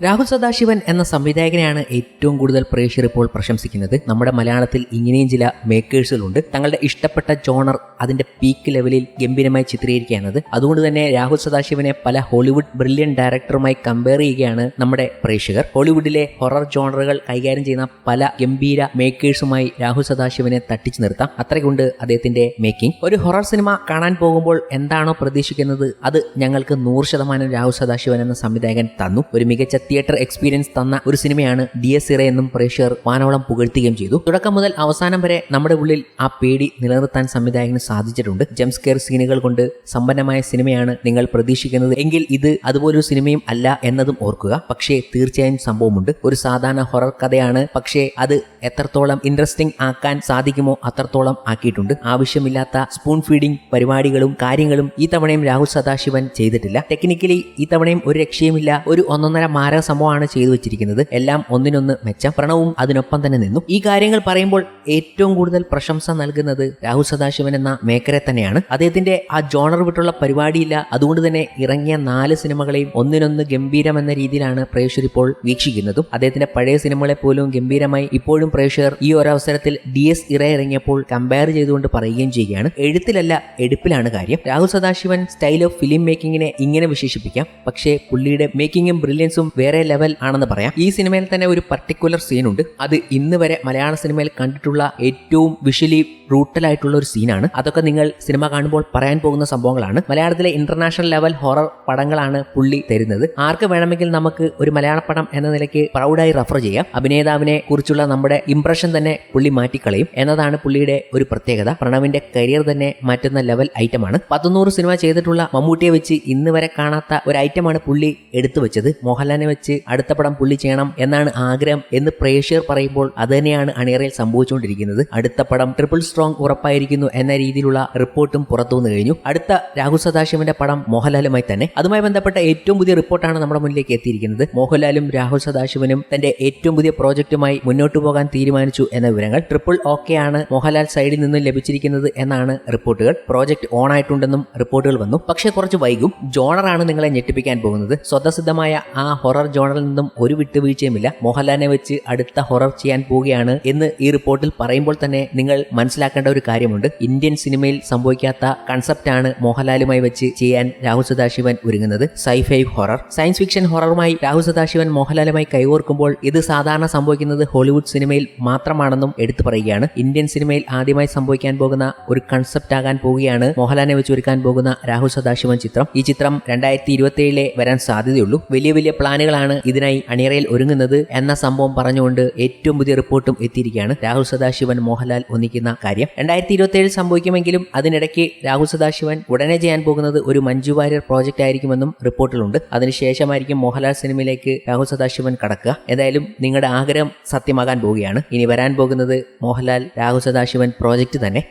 രാഹുൽ സദാശിവൻ എന്ന സംവിധായകനെയാണ് ഏറ്റവും കൂടുതൽ പ്രേക്ഷകർ ഇപ്പോൾ പ്രശംസിക്കുന്നത്. നമ്മുടെ മലയാളത്തിൽ ഇങ്ങനെയും ചില മേക്കേഴ്സുകളുണ്ട്. തങ്ങളുടെ ഇഷ്ടപ്പെട്ട ജോണർ അതിന്റെ പീക്ക് ലെവലിൽ ഗംഭീരമായി ചിത്രീകരിക്കുകയാണത്. അതുകൊണ്ട് തന്നെ രാഹുൽ സദാശിവനെ പല ഹോളിവുഡ് ബ്രില്യൻ ഡയറക്ടറുമായി കമ്പയർ ചെയ്യുകയാണ് നമ്മുടെ പ്രേക്ഷകർ. ഹോളിവുഡിലെ ഹൊറർ ജോണറുകൾ കൈകാര്യം ചെയ്യുന്ന പല ഗംഭീര മേക്കേഴ്സുമായി രാഹുൽ സദാശിവനെ തട്ടിച്ചു നിർത്താം. അത്രയ്ക്കുണ്ട് അദ്ദേഹത്തിന്റെ മേക്കിംഗ്. ഒരു ഹൊറർ സിനിമ കാണാൻ പോകുമ്പോൾ എന്താണോ പ്രതീക്ഷിക്കുന്നത് അത് ഞങ്ങൾക്ക് നൂറ് ശതമാനം രാഹുൽ സദാശിവൻ എന്ന സംവിധായകൻ തന്നു. ഒരു മികച്ച തിയേറ്റർ എക്സ്പീരിയൻസ് തന്ന ഒരു സിനിമയാണ് ഡി എസ് ഇറ എന്നും പ്രേക്ഷകർ വാനോളം പുകഴ്ത്തുകയും ചെയ്തു. തുടക്കം മുതൽ അവസാനം വരെ നമ്മുടെ ഉള്ളിൽ ആ പേടി നിലനിർത്താൻ സംവിധായകന് സാധിച്ചിട്ടുണ്ട്. ജംസ്കെയർ സീനുകൾ കൊണ്ട് സമ്പന്നമായ സിനിമയാണ് നിങ്ങൾ പ്രതീക്ഷിക്കുന്നത്. എങ്കിൽ ഇത് അതുപോലൊരു സിനിമയും അല്ല എന്നതും ഓർക്കുക. പക്ഷേ തീർച്ചയായും സംഭവമുണ്ട്. ഒരു സാധാരണ ഹൊറർ കഥയാണ്. പക്ഷേ അത് എത്രത്തോളം ഇൻട്രസ്റ്റിംഗ് ആക്കാൻ സാധിക്കുമോ അത്രത്തോളം ആക്കിയിട്ടുണ്ട്. ആവശ്യമില്ലാത്ത സ്പൂൺ ഫീഡിംഗ് പരിപാടികളും കാര്യങ്ങളും ഈ തവണയും രാഹുൽ സദാശിവൻ ചെയ്തിട്ടില്ല. ടെക്നിക്കലി ഈ തവണയും ഒരു രക്ഷയുമില്ല. ഒരു ഒന്നൊന്നര മാരക സംഭവമാണ് ചെയ്തു വെച്ചിരിക്കുന്നത്. എല്ലാം ഒന്നിനൊന്ന് മെച്ചം പ്രണവും അതിനൊപ്പം തന്നെ നിന്നു. ഈ കാര്യങ്ങൾ പറയുമ്പോൾ ഏറ്റവും കൂടുതൽ പ്രശംസ നൽകുന്നത് രാഹുൽ സദാശിവൻ എന്ന മേക്കറെ തന്നെയാണ്. അദ്ദേഹത്തിന്റെ ആ ജോണർ വിട്ടുള്ള പരിപാടിയില്ല. അതുകൊണ്ട് തന്നെ ഇറങ്ങിയ നാല് സിനിമകളെയും ഒന്നിനൊന്ന് ഗംഭീരം എന്ന രീതിയിലാണ് പ്രേക്ഷകർ ഇപ്പോൾ വീക്ഷിക്കുന്നതും. അദ്ദേഹത്തിന്റെ പഴയ സിനിമകളെ പോലും ഗംഭീരമായി ഇപ്പോഴും പ്രേക്ഷകർ ഈ ഒരവസരത്തിൽ ഡി എസ് ഇറ ഇറങ്ങിയപ്പോൾ കമ്പയർ ചെയ്തുകൊണ്ട് പറയുകയും ചെയ്യുകയാണ്. എഴുത്തിലല്ല എടുപ്പിലാണ് കാര്യം. Rahul Sadasivan style of film മേക്കിങ്ങിനെ ഇങ്ങനെ വിശേഷിപ്പിക്കാം. പക്ഷേ പുള്ളിയുടെ മേക്കിങ്ങും ബ്രില്യൻസും വേറെ ലെവൽ ആണെന്ന് പറയാം. ഈ സിനിമയിൽ തന്നെ ഒരു പർട്ടിക്കുലർ സീനുണ്ട് അത് ഇന്ന് വരെ മലയാള സിനിമയിൽ കണ്ടിട്ടുള്ള ഏറ്റവും വിഷ്വലി ബ്രൂട്ടൽ ആയിട്ടുള്ള ഒരു സീനാണ് അതൊക്കെ നിങ്ങൾ സിനിമ കാണുമ്പോൾ പറയാൻ പോകുന്ന സംഭവങ്ങളാണ്. മലയാളത്തിലെ ഇന്റർനാഷണൽ ലെവൽ ഹൊറർ പടങ്ങളാണ് പുള്ളി തരുന്നത്. ആർക്ക് വേണമെങ്കിൽ നമുക്ക് ഒരു മലയാള പടം എന്ന നിലയ്ക്ക് പ്രൗഡായി റെഫർ ചെയ്യാം. അഭിനേതാവിനെ കുറിച്ചുള്ള നമ്മുടെ ഇംപ്രഷൻ തന്നെ പുള്ളി മാറ്റിക്കളയും. എന്നതാണ് പുള്ളിയുടെ ഒരു പ്രത്യേകത. പ്രണവിന്റെ കരിയർ തന്നെ മാറ്റുന്ന ലെവൽ ഐറ്റമാണ് പത്തുനൂറ് സിനിമ ചെയ്തിട്ടുള്ള മമ്മൂട്ടിയെ വെച്ച് ഇന്ന് വരെ കാണാത്ത ഒരു ഐറ്റമാണ് പുള്ളി എടുത്തു വെച്ചത് മോഹൻലാലിനെ വെച്ച് അടുത്ത പടം പുള്ളി ചെയ്യണം എന്നാണ് ആഗ്രഹം എന്ന് പ്രേക്ഷകർ പറയുമ്പോൾ അത് തന്നെയാണ് അണിയറയിൽ സംഭവിച്ചുകൊണ്ടിരിക്കുന്നത്. അടുത്ത പടം ട്രിപ്പിൾ സ്ട്രോങ് ഉറപ്പായിരിക്കുന്നു എന്ന രീതിയിലുള്ള റിപ്പോർട്ടും പുറത്തു വന്നു കഴിഞ്ഞു. അടുത്ത രാഹുൽ സദാശിവന്റെ പടം മോഹൻലാലുമായി തന്നെ. അതുമായി ബന്ധപ്പെട്ട ഏറ്റവും പുതിയ റിപ്പോർട്ടാണ് നമ്മുടെ മുന്നിലേക്ക് എത്തിയിരിക്കുന്നത്. മോഹൻലാലും രാഹുൽ സദാശിവനും തന്റെ ഏറ്റവും പുതിയ പ്രോജക്റ്റുമായി മുന്നോട്ട് പോകാൻ തീരുമാനിച്ചു എന്ന വിവരങ്ങൾ ട്രിപ്പിൾ ഓക്കെ ആണ് മോഹൻലാൽ സൈഡിൽ നിന്നും ലഭിച്ചിരിക്കുന്നത് എന്നാണ് റിപ്പോർട്ടുകൾ. പ്രോജക്ട് ഓൺ ആയിട്ടുണ്ടെന്നും റിപ്പോർട്ടുകൾ വന്നു. പക്ഷേ കുറച്ച് വൈകും. ജോണറാണ് നിങ്ങളെ ഞെട്ടിപ്പിക്കാൻ പോകുന്നത്. സ്വതസിദ്ധമായ ആ ഹൊറർ ജോണറിൽ നിന്നും ഒരു വിട്ടുവീഴ്ചയുമില്ല. മോഹൻലാലിനെ വെച്ച് അടുത്ത ഹൊറർ ചെയ്യാൻ പോവുകയാണ് എന്ന് ഈ റിപ്പോർട്ടിൽ പറയുമ്പോൾ തന്നെ നിങ്ങൾ മനസ്സിലാക്കേണ്ട ഒരു കാര്യമുണ്ട്. ഇന്ത്യൻ സിനിമയിൽ സംഭവിക്കാത്ത കൺസെപ്റ്റാണ് മോഹൻലാലുമായി വെച്ച് ചെയ്യാൻ രാഹുൽ സദാശിവൻ ഒരുങ്ങുന്നത്. Sci fi horror science fiction ഹൊററുമായി Rahul Sadasivan മോഹൻലാലുമായി കൈകോർക്കുമ്പോൾ ഇത് സാധാരണ സംഭവിക്കുന്നത് ഹോളിവുഡ് സിനിമയിൽ മാത്രമാണെന്നും എടുത്തു പറയുകയാണ്. ഇന്ത്യൻ സിനിമയിൽ ആദ്യമായി സംഭവിക്കാൻ പോകുന്ന ഒരു കൺസെപ്റ്റ് ആകാൻ പോവുകയാണ് മോഹൻലാലിനെ വെച്ച് ഒരുക്കാൻ പോകുന്ന രാഹുൽ സദാശിവൻ ചിത്രം. ഈ ചിത്രം രണ്ടായിരത്തി ഇരുപത്തിയേഴിലെ വരാൻ സാധ്യതയുള്ളൂ. വലിയ വലിയ പ്ലാനുകളാണ് ഇതിനായി അണിയറയിൽ ഒരുങ്ങുന്നത് എന്ന സംഭവം പറഞ്ഞുകൊണ്ട് ഏറ്റവും പുതിയ റിപ്പോർട്ടും എത്തിയിരിക്കുകയാണ് രാഹുൽ സദാശിവൻ മോഹൻലാൽ ഒന്നിക്കുന്ന കാര്യം. രണ്ടായിരത്തി ഇരുപത്തി ഇരുപത്തിയേഴിൽ സംഭവിക്കുമെങ്കിലും അതിനിടയ്ക്ക് രാഹുൽ സദാശിവൻ ഉടനെ ചെയ്യാൻ പോകുന്നത് ഒരു മഞ്ജു വാര്യർ പ്രോജക്റ്റ് ആയിരിക്കുമെന്നും റിപ്പോർട്ടിലുണ്ട്. അതിനുശേഷമായിരിക്കും മോഹൻലാൽ സിനിമയിലേക്ക് രാഹുൽ സദാശിവൻ കടക്കുക. എന്തായാലും നിങ്ങളുടെ ആഗ്രഹം സത്യമാകാൻ പോവുകയാണ്. ഇനി വരാൻ പോകുന്നത് മോഹൻലാൽ രാഹുൽ സദാശിവൻ പ്രോജക്റ്റ് തന്നെ.